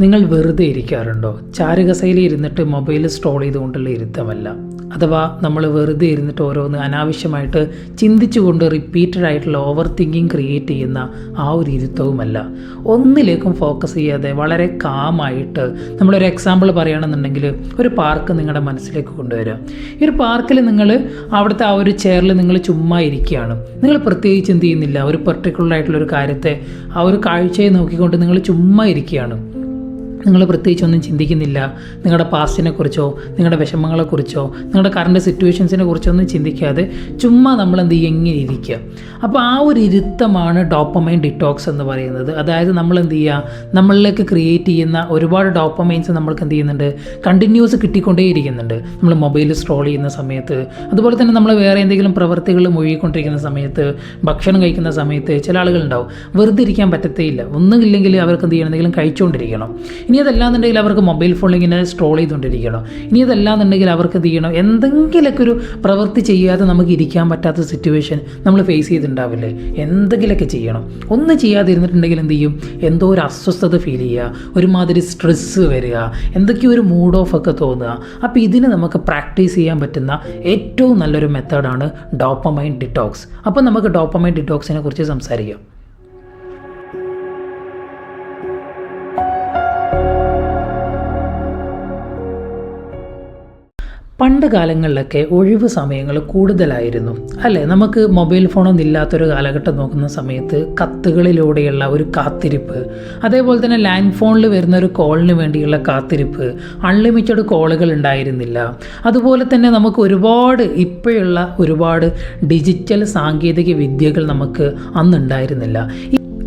നിങ്ങൾ വെറുതെ ഇരിക്കാറുണ്ടോ? ചാരുകസയിൽ ഇരുന്നിട്ട് മൊബൈൽ സ്ട്രോൾ ചെയ്തുകൊണ്ടുള്ള ഇരുത്തമല്ല. അഥവാ നമ്മൾ വെറുതെ ഇരുന്നിട്ട് ഓരോന്ന് അനാവശ്യമായിട്ട് ചിന്തിച്ചുകൊണ്ട് റിപ്പീറ്റഡ് ആയിട്ടുള്ള ഓവർ തിങ്കിങ് ക്രിയേറ്റ് ചെയ്യുന്ന ആ ഒരു ഇരുത്തവുമല്ല. ഒന്നിലേക്കും ഫോക്കസ് ചെയ്യാതെ വളരെ കാമായിട്ട് നമ്മളൊരു എക്സാമ്പിൾ പറയുകയാണെന്നുണ്ടെങ്കിൽ ഒരു പാർക്ക് നിങ്ങളുടെ മനസ്സിലേക്ക് കൊണ്ടുവരിക. ഈ ഒരു പാർക്കിൽ നിങ്ങൾ അവിടുത്തെ ആ ഒരു ചെയറിൽ നിങ്ങൾ ചുമ്മാ ഇരിക്കുകയാണ്. നിങ്ങൾ പ്രത്യേകിച്ച് എന്ത് ചെയ്യുന്നില്ല? ഒരു പെർട്ടിക്കുലർ ആയിട്ടുള്ള ഒരു കാര്യത്തെ ആ ഒരു കാഴ്ചയെ നോക്കിക്കൊണ്ട് നിങ്ങൾ ചുമ്മാ ഇരിക്കുകയാണ്. നിങ്ങൾ പ്രത്യേകിച്ചൊന്നും ചിന്തിക്കുന്നില്ല. നിങ്ങളുടെ പാസ്റ്റിനെ കുറിച്ചോ നിങ്ങളുടെ വിഷമങ്ങളെക്കുറിച്ചോ നിങ്ങളുടെ കറണ്ട് സിറ്റുവേഷൻസിനെ കുറിച്ചോ ഒന്നും ചിന്തിക്കാതെ ചുമ്മാ നമ്മൾ എന്ത് ചെയ്യും? ഇങ്ങനെ ഇരിക്കുക. അപ്പോൾ ആ ഒരു ഇരുത്തമാണ് ഡോപ്പമൈൻ ഡിറ്റോക്സ് എന്ന് പറയുന്നത്. അതായത് നമ്മൾ എന്ത് ചെയ്യുക? നമ്മളിലേക്ക് ക്രിയേറ്റ് ചെയ്യുന്ന ഒരുപാട് ഡോപ്പമൈൻസ് നമ്മൾക്ക് എന്ത് ചെയ്യുന്നുണ്ട്? കണ്ടിന്യൂസ് കിട്ടിക്കൊണ്ടേയിരിക്കുന്നുണ്ട്. നമ്മൾ മൊബൈൽ സ്ട്രോൾ ചെയ്യുന്ന സമയത്ത് അതുപോലെ തന്നെ നമ്മൾ വേറെ എന്തെങ്കിലും പ്രവൃത്തികൾ മുഴുകിക്കൊണ്ടിരിക്കുന്ന സമയത്ത് ഭക്ഷണം കഴിക്കുന്ന സമയത്ത് ചില ആളുകളുണ്ടാവും. വെറുതെ ഇരിക്കാൻ പറ്റത്തേയില്ല. ഒന്നുമില്ലെങ്കിൽ അവർക്ക് എന്ത് ചെയ്യണം? എന്തെങ്കിലും കഴിച്ചുകൊണ്ടിരിക്കണം ഇനി അതല്ലാന്നുണ്ടെങ്കിൽ അവർക്ക് മൊബൈൽ ഫോണിൽ ഇങ്ങനെ സ്ട്രോൾ ചെയ്തുകൊണ്ടിരിക്കണം ഇനി അതല്ലാന്നുണ്ടെങ്കിൽ അവർക്ക് ചെയ്യണം? എന്തെങ്കിലുമൊക്കെ ഒരു പ്രവൃത്തി ചെയ്യാതെ നമുക്ക് ഇരിക്കാൻ പറ്റാത്ത സിറ്റുവേഷൻ നമ്മൾ ഫേസ് ചെയ്തിട്ടുണ്ടാവില്ലേ? എന്തെങ്കിലുമൊക്കെ ചെയ്യണം. ഒന്നും ചെയ്യാതെ ഇരുന്നിട്ടുണ്ടെങ്കിൽ എന്ത് ചെയ്യും? എന്തോ ഒരു അസ്വസ്ഥത ഫീൽ ചെയ്യുക. ഒരുമാതിരി സ്ട്രെസ്സ് വരിക. എന്തൊക്കെയോ ഒരു മൂഡ് ഓഫ് ഒക്കെ തോന്നുക. അപ്പോൾ ഇതിന് നമുക്ക് പ്രാക്ടീസ് ചെയ്യാൻ പറ്റുന്ന ഏറ്റവും നല്ലൊരു മെത്തേഡാണ് ഡോപ്പമൈൻ ഡിറ്റോക്സ് അപ്പോൾ നമുക്ക് ഡോപ്പമൈൻ ഡിറ്റോക്സിനെ കുറിച്ച് സംസാരിക്കാം. പണ്ട് കാലങ്ങളിലൊക്കെ ഒഴിവ് സമയങ്ങൾ കൂടുതലായിരുന്നു. അല്ലേ? നമുക്ക് മൊബൈൽ ഫോണൊന്നും ഇല്ലാത്തൊരു കാലഘട്ടം നോക്കുന്ന സമയത്ത് കത്തുകളിലൂടെയുള്ള ഒരു കാത്തിരിപ്പ് അതേപോലെ തന്നെ ലാൻഡ് ഫോണിൽ വരുന്ന ഒരു കോളിന് വേണ്ടിയുള്ള കാത്തിരിപ്പ് അൺലിമിറ്റഡ് കോളുകൾ ഉണ്ടായിരുന്നില്ല. അതുപോലെ തന്നെ നമുക്ക് ഒരുപാട് ഇപ്പോഴുള്ള ഒരുപാട് ഡിജിറ്റൽ സാങ്കേതിക വിദ്യകൾ നമുക്ക് അന്നുണ്ടായിരുന്നില്ല.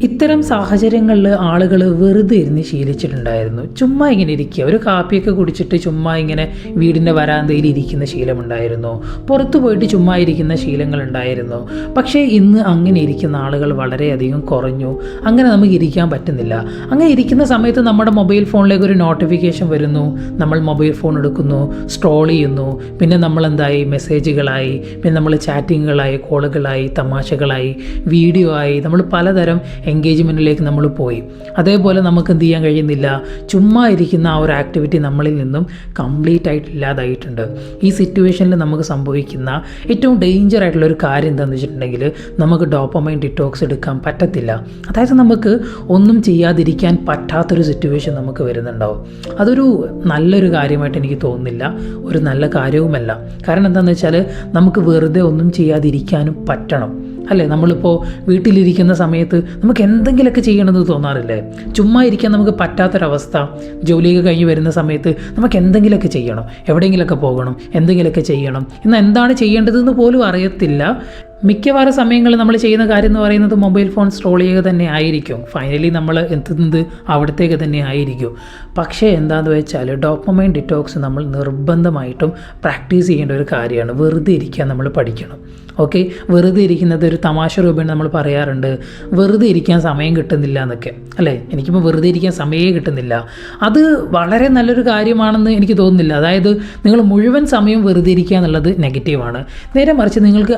ഇത്തരം സാഹചര്യങ്ങളിൽ ആളുകൾ വെറുതെ ഇരുന്ന് ശീലിച്ചിട്ടുണ്ടായിരുന്നു. ചുമ്മാ ഇങ്ങനെ ഇരിക്കുക. ഒരു കാപ്പിയൊക്കെ കുടിച്ചിട്ട് ചുമ്മാ ഇങ്ങനെ വീടിന്റെ വരാന്തയിൽ ഇരിക്കുന്ന ശീലമുണ്ടായിരുന്നു. പുറത്തു പോയിട്ട് ചുമ്മാ ഇരിക്കുന്ന ശീലങ്ങളുണ്ടായിരുന്നു. പക്ഷേ ഇന്ന് അങ്ങനെ ഇരിക്കുന്ന ആളുകൾ വളരെയധികം കുറഞ്ഞു. അങ്ങനെ നമുക്ക് ഇരിക്കാൻ പറ്റുന്നില്ല. അങ്ങനെ ഇരിക്കുന്ന സമയത്ത് നമ്മുടെ മൊബൈൽ ഫോണിലേക്ക് ഒരു നോട്ടിഫിക്കേഷൻ വരുന്നു. നമ്മൾ മൊബൈൽ ഫോൺ എടുക്കുന്നു സ്ട്രോൾ ചെയ്യുന്നു. പിന്നെ നമ്മൾ എന്തായി മെസ്സേജുകളായി. പിന്നെ നമ്മൾ ചാറ്റിങ്ങുകളായി കോളുകളായി തമാശകളായി വീഡിയോ ആയി. നമ്മൾ പലതരം എൻഗേജ്മെന്റിലേക്ക് നമ്മൾ പോയി. അതേപോലെ നമുക്ക് എന്ത് ചെയ്യാൻ കഴിയുന്നില്ല. ചുമ്മാ ഇരിക്കുന്ന ആ ഒരു ആക്ടിവിറ്റി നമ്മളിൽ നിന്നും കംപ്ലീറ്റ് ആയിട്ട് ഇല്ലാതായിട്ടുണ്ട്. ഈ സിറ്റുവേഷനിൽ നമുക്ക് സംഭവിക്കുന്ന ഏറ്റവും ഡേഞ്ചർ ആയിട്ടുള്ള ഒരു കാര്യം എന്താണെന്ന് വെച്ചിട്ടുണ്ടെങ്കിൽ നമുക്ക് ഡോപ്പമൈൻ ഡിറ്റോക്സ് എടുക്കാൻ പറ്റത്തില്ല. അതായത് നമുക്ക് ഒന്നും ചെയ്യാതിരിക്കാൻ പറ്റാത്തൊരു സിറ്റുവേഷൻ നമുക്ക് വരുന്നുണ്ടാവും. അതൊരു നല്ലൊരു കാര്യമായിട്ട് എനിക്ക് തോന്നുന്നില്ല. ഒരു നല്ല കാര്യവുമല്ല. കാരണം എന്താണെന്ന് വെച്ചാൽ നമുക്ക് വെറുതെ ഒന്നും ചെയ്യാതിരിക്കാനും പറ്റണം. അല്ലേ? നമ്മളിപ്പോൾ വീട്ടിലിരിക്കുന്ന സമയത്ത് നമുക്ക് എന്തെങ്കിലുമൊക്കെ ചെയ്യണമെന്ന് തോന്നാറില്ലേ? ചുമ്മാ ഇരിക്കാൻ നമുക്ക് പറ്റാത്തൊരവസ്ഥ. ജോലിയൊക്കെ കഴിഞ്ഞ് വരുന്ന സമയത്ത് നമുക്ക് എന്തെങ്കിലുമൊക്കെ ചെയ്യണം. എവിടെയെങ്കിലുമൊക്കെ പോകണം. എന്തെങ്കിലുമൊക്കെ ചെയ്യണം. എന്നാൽ എന്താണ് ചെയ്യേണ്ടതെന്ന് പോലും അറിയത്തില്ല. മിക്കവാറും സമയങ്ങളിൽ നമ്മൾ ചെയ്യുന്ന കാര്യം എന്ന് പറയുന്നത് മൊബൈൽ ഫോൺ സ്ട്രോൾ ചെയ്യുക തന്നെ ആയിരിക്കും. ഫൈനലി നമ്മൾ എത്തുന്നത് അവിടത്തേക്ക് തന്നെ ആയിരിക്കും. പക്ഷേ എന്താണെന്ന് വെച്ചാൽ ഡോപ്പമൈൻ ഡിറ്റോക്സ് നമ്മൾ നിർബന്ധമായിട്ടും പ്രാക്ടീസ് ചെയ്യേണ്ട ഒരു കാര്യമാണ്. വെറുതെ ഇരിക്കാൻ നമ്മൾ പഠിക്കണം. ഓക്കെ വെറുതെ ഇരിക്കുന്നത് ഒരു തമാശ രൂപേണ നമ്മൾ പറയാറുണ്ട്. വെറുതെ ഇരിക്കാൻ സമയം കിട്ടുന്നില്ല എന്നൊക്കെ. അല്ലേ? എനിക്കിപ്പോൾ വെറുതെ ഇരിക്കാൻ സമയമേ കിട്ടുന്നില്ല. അത് വളരെ നല്ലൊരു കാര്യമാണെന്ന് എനിക്ക് തോന്നുന്നില്ല. അതായത് നിങ്ങൾ മുഴുവൻ സമയം വെറുതെ ഇരിക്കുക എന്നുള്ളത് നെഗറ്റീവാണ് നേരെ മറിച്ച് നിങ്ങൾക്ക്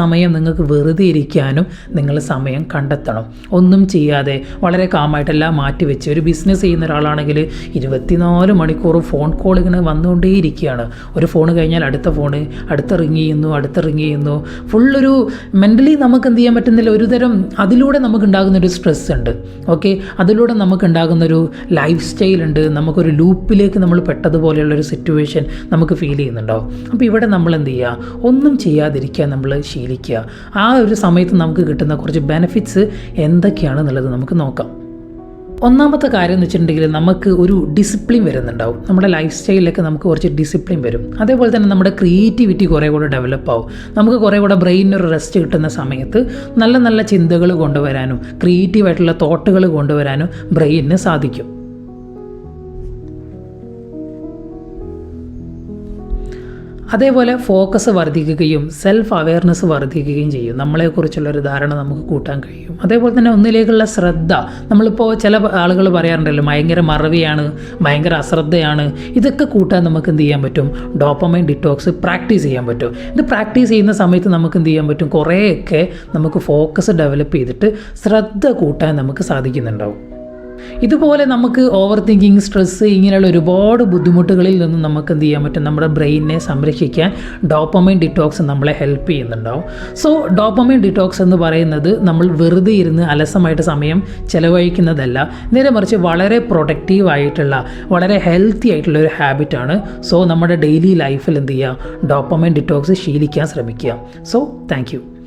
അല്പസമയം നിങ്ങൾക്ക് വെറുതെ ഇരിക്കാനും നിങ്ങൾ സമയം കണ്ടെത്തണം. ഒന്നും ചെയ്യാതെ വളരെ കാമായിട്ടെല്ലാം മാറ്റി വെച്ച് ഒരു ബിസിനസ് ചെയ്യുന്ന ഒരാളാണെങ്കിൽ ഇരുപത്തിനാല് മണിക്കൂർ ഫോൺ കോൾ ഇങ്ങനെ വന്നുകൊണ്ടേയിരിക്കുകയാണ്. ഒരു ഫോൺ കഴിഞ്ഞാൽ അടുത്ത ഫോൺ അടുത്ത റിങ് ചെയ്യുന്നു അടുത്ത റിങ് ചെയ്യുന്നു. ഫുള്ളൊരു മെന്റലി നമുക്ക് എന്ത് ചെയ്യാൻ പറ്റുന്നില്ല. ഒരുതരം അതിലൂടെ നമുക്ക് ഉണ്ടാകുന്നൊരു സ്ട്രെസ് ഉണ്ട്. ഓക്കെ? അതിലൂടെ നമുക്ക് ഉണ്ടാകുന്നൊരു ലൈഫ് സ്റ്റൈൽ ഉണ്ട്. നമുക്കൊരു ലൂപ്പിലേക്ക് നമ്മൾ പെട്ടതുപോലെയുള്ളൊരു സിറ്റുവേഷൻ നമുക്ക് ഫീൽ ചെയ്യുന്നുണ്ടോ അപ്പോൾ ഇവിടെ നമ്മൾ എന്ത് ചെയ്യുക? ഒന്നും ചെയ്യാതിരിക്കാൻ നമ്മൾ ശീലിക്കുക ആ ഒരു സമയത്ത് നമുക്ക് കിട്ടുന്ന കുറച്ച് ബെനിഫിറ്റ്സ് എന്തൊക്കെയാണെന്നുള്ളത് നമുക്ക് നോക്കാം. ഒന്നാമത്തെ കാര്യം എന്ന് വെച്ചിട്ടുണ്ടെങ്കിൽ നമുക്ക് ഒരു ഡിസിപ്ലിൻ വരുന്നുണ്ടാവും. നമ്മുടെ ലൈഫ് സ്റ്റൈലിലൊക്കെ നമുക്ക് കുറച്ച് ഡിസിപ്ലിൻ വരും. അതേപോലെ തന്നെ നമ്മുടെ ക്രിയേറ്റിവിറ്റി കുറേ കൂടെ ഡെവലപ്പ് ആവും. നമുക്ക് കുറേ കൂടെ ബ്രെയിനൊരു റെസ്റ്റ് കിട്ടുന്ന സമയത്ത് നല്ല നല്ല ചിന്തകൾ കൊണ്ടുവരാനും ക്രിയേറ്റീവായിട്ടുള്ള തോട്ടുകൾ കൊണ്ടുവരാനും ബ്രെയിനിന് സാധിക്കും. അതേപോലെ ഫോക്കസ് വർദ്ധിക്കുകയും സെൽഫ് അവെയർനെസ് വർദ്ധിക്കുകയും ചെയ്യും. നമ്മളെക്കുറിച്ചുള്ള ഒരു ധാരണ നമുക്ക് കൂട്ടാൻ കഴിയും. അതേപോലെ തന്നെ ഒന്നിലേക്കുള്ള ശ്രദ്ധ. നമ്മളിപ്പോൾ ചില ആളുകൾ പറയാറുണ്ടല്ലോ ഭയങ്കര മറവിയാണ് ഭയങ്കര അശ്രദ്ധയാണ്. ഇതൊക്കെ കൂട്ടാൻ നമുക്ക് എന്ത് ചെയ്യാൻ പറ്റും? ഡോപ്പമൈൻ ഡിറ്റോക്സ് പ്രാക്ടീസ് ചെയ്യാൻ പറ്റും. ഇത് പ്രാക്ടീസ് ചെയ്യുന്ന സമയത്ത് നമുക്ക് എന്ത് ചെയ്യാൻ പറ്റും? കുറേയൊക്കെ നമുക്ക് ഫോക്കസ് ഡെവലപ്പ് ചെയ്തിട്ട് ശ്രദ്ധ കൂട്ടാൻ നമുക്ക് സാധിക്കുന്നുണ്ടാവും. ഇതുപോലെ നമുക്ക് ഓവർ തിങ്കിങ് സ്ട്രെസ്സ് ഇങ്ങനെയുള്ള ഒരുപാട് ബുദ്ധിമുട്ടുകളിൽ നിന്ന് നമുക്ക് എന്ത് ചെയ്യാൻ പറ്റും? നമ്മുടെ ബ്രെയിനിനെ സംരക്ഷിക്കാൻ ഡോപ്പമൈൻ ഡിറ്റോക്സ് നമ്മളെ ഹെൽപ്പ് ചെയ്യുന്നുണ്ടാവും. സോ ഡോപ്പമൈൻ ഡിറ്റോക്സ് എന്ന് പറയുന്നത് നമ്മൾ വെറുതെ ഇരുന്ന് അലസമായിട്ട് സമയം ചിലവഴിക്കുന്നതല്ല. നേരെ മറിച്ച് വളരെ പ്രൊഡക്റ്റീവ് ആയിട്ടുള്ള വളരെ ഹെൽത്തി ആയിട്ടുള്ള ഒരു ഹാബിറ്റാണ് സോ നമ്മുടെ ഡെയിലി ലൈഫിൽ എന്ത് ചെയ്യുക? ഡോപ്പമൈൻ ഡിറ്റോക്സ് ശീലിക്കാൻ ശ്രമിക്കുക. So thank